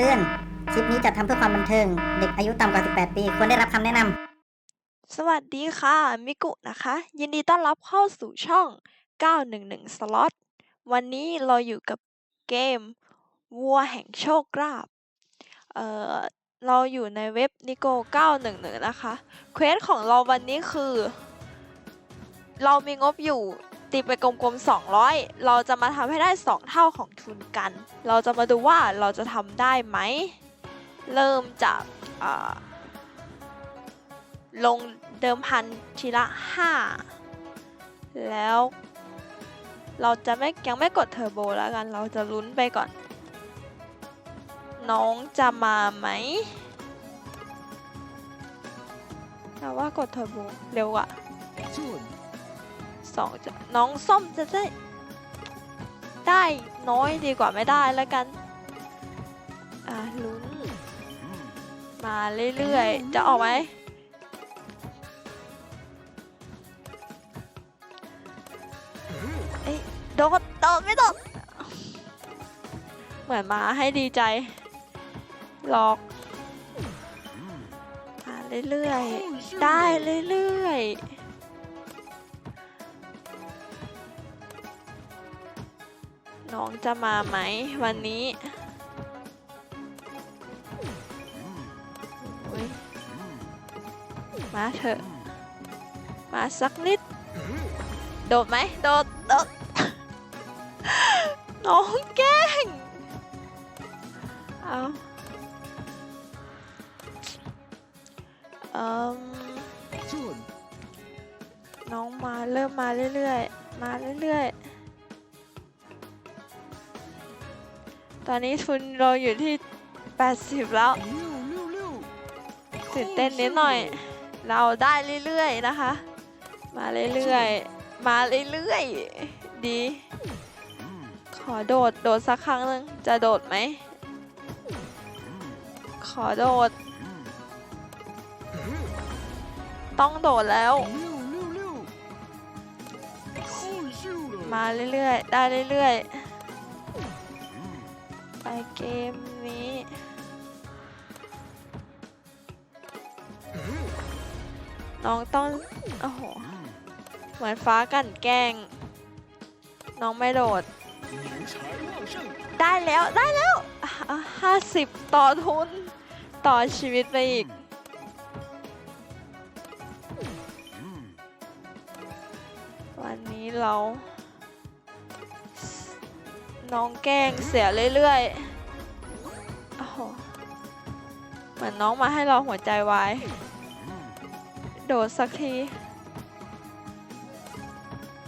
เพื่อความบันเทิง เด็กอายุต่ำกว่า 18 ปี ควรได้รับคำแนะนำ สวัสดีค่ะ มิกุนะคะ ยินดีต้อนรับเข้าสู่ช่อง 911 Slot วันนี้เราอยู่กับเกม วัวแห่งโชคลาภเอ่อ เราอยู่ในเว็บนิโก911 นะคะ เควสของเราวันนี้คือ เรามีงบอยู่ ตีไปกลมๆ 200 เราจะมาทำให้ได้ 2 เท่าของทุนกัน เราจะมาดูว่าเราจะทำได้ไหม เริ่มจากลงเดิมพันทีละ 5 แล้วเราจะไม่ยังไม่กดเทอร์โบแล้วกัน เราจะลุ้นไปก่อน น้องจะมาไหมแต่ว่ากดเทอร์โบเร็วอะ สองจะน้องส้มจะได้ ได้น้อยดีกว่าไม่ได้แล้วกัน อะลุ้น มาเรื่อยๆ จะออกไหมเอ้ยโดดโดดไม่โดดเหมือนมาให้ดีใจหลอกมาเรื่อยๆ ได้เรื่อยๆ น้องจะมาไหมวันนี้โอ้ยมาเถอะ มาสักนิด โดดไหม โดด โดด น้องแกล้ง เอาเอ่มน้องมาเริ่มมาเรื่อยๆ มาเรื่อยๆ ตอนนี้ทุนเราอยู่ที่ 80 แล้วตื่นเต้นนิดหน่อย เราได้เรื่อยๆนะคะ มาเรื่อยๆ มาเรื่อยๆ ดี ขอโดด โดดสักครั้งหนึ่งจะโดดไหม ขอโดด ต้องโดดแล้ว มาเรื่อยๆ ได้เรื่อยๆ ไปเกมนี้น้องต้อง โอ้โห เหมือนฟ้ากันแกล้ง น้องไม่โดด ได้แล้ว ได้แล้วห้าสิบต่อทุน ต่อชีวิตไปอีก วันนี้เรา น้องแกล้งเสียเรื่อยๆโอ้โหเหมือนน้องมาให้เราหัวใจวายโดดสักที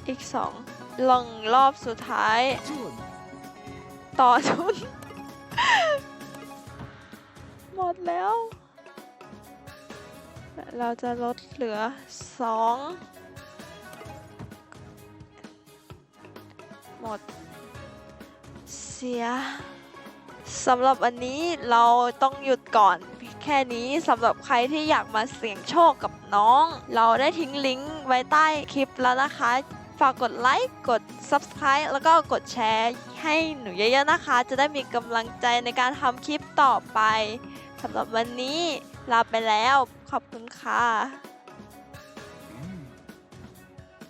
อีกสองลงรอบสุดท้าย ต่อทุน หมดแล้ว เราจะลดเหลือสองหมด สียสำหรับวันนี้เราต้องหยุดก่อนแค่นี้สำหรับใครที่อยากมาเสี่ยงโชคกับน้อง เราได้ทิ้งลิงก์ไว้ใต้คลิปแล้วนะคะ ฝากกดไลค์กด Subscribe แล้วก็กดแชร์ให้หนูเยอะๆนะคะ จะได้มีกำลังใจในการทำคลิปต่อไปสำหรับวันนี้ลาไปแล้ว ขอบคุณค่ะ